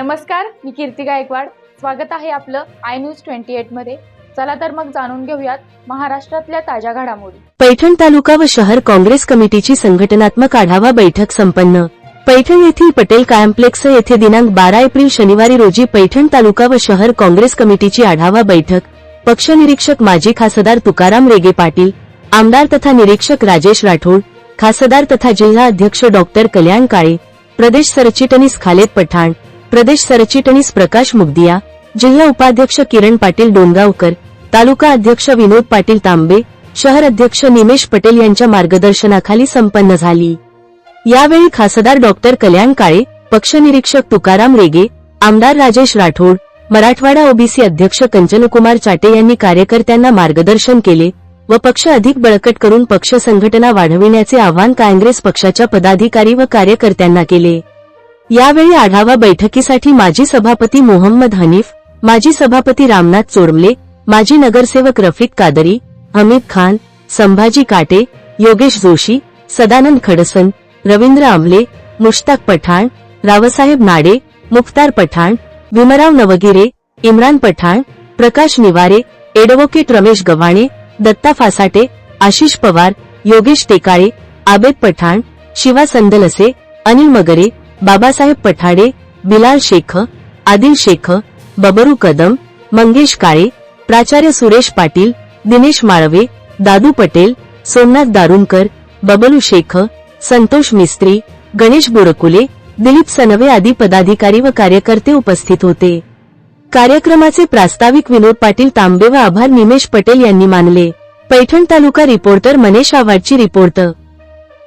नमस्कार मी कीर्ती गायकवाड. स्वागत आहे आपलं आय न्यूज ट्वेंटी एटमध्ये. चला तर मग जाणून घेऊयात महाराष्ट्रातल्या ताज्या घडामोडी. पैठण तालुका व शहर काँग्रेस कमिटीची संघटनात्मक आढावा बैठक संपन्न. पैठण येथील पटेल कॉम्प्लेक्स येथे दिनांक बारा एप्रिल शनिवारी रोजी पैठण तालुका व शहर काँग्रेस कमिटीची आढावा बैठक. पक्ष निरीक्षक माजी खासदार तुकाराम रेगे पाटील आमदार तथा निरीक्षक राजेश राठोड खासदार तथा जिल्हा अध्यक्ष डॉक्टर कल्याण काळे प्रदेश सरचिटणीस खालेद पठाण प्रदेश सरचिटणीस प्रकाश मुगदिया जिल्हा उपाध्यक्ष किरण पाटील डोंगावकर तालुका अध्यक्ष विनोद पाटील तांबे शहर अध्यक्ष निमेश पटेल यांच्या मार्गदर्शनाखाली संपन्न झाली. यावेळी खासदार डॉक्टर कल्याण काळे पक्षनिरीक्षक तुकाराम रेगे आमदार राजेश राठोड मराठवाडा ओबीसी अध्यक्ष कंचनकुमार चाटे यांनी कार्यकर्त्यांना मार्गदर्शन केले व पक्ष अधिक बळकट करून पक्ष संघटना वाढविण्याचे आवाहन काँग्रेस पक्षाच्या पदाधिकारी व कार्यकर्त्यांना केले. यावेळी आढावा बैठकीसाठी माजी सभापती मोहम्मद हनीफ माजी सभापती रामनाथ चोरमले माजी नगरसेवक रफिक कादरी हमीद खान संभाजी काटे योगेश जोशी सदानंद खडसन रवींद्र आमले मुश्ताक पठाण रावसाहेब नाडे मुख्तार पठाण भीमराव नवगिरे इम्रान पठाण प्रकाश निवारे एडव्होकेट रमेश गव्हाणे दत्ता फासाटे आशिष पवार योगेश टेकाळे आबेद पठाण शिवा संदलसे अनिल मगरे बाबासाहेब पठाडे बिलाल शेख आदिल शेख बबरू कदम मंगेश काळे प्राचार्य सुरेश पाटील दिनेश माळवे दादू पटेल सोमनाथ दारुणकर बबलू शेख संतोष मिस्त्री गणेश बोरकुले दिलीप सनवे आदी पदाधिकारी व कार्यकर्ते उपस्थित होते. कार्यक्रमाचे प्रास्ताविक विनोद पाटील तांबे व आभार निमेश पटेल यांनी मानले. पैठण तालुका रिपोर्टर मनेश आवाडची रिपोर्टर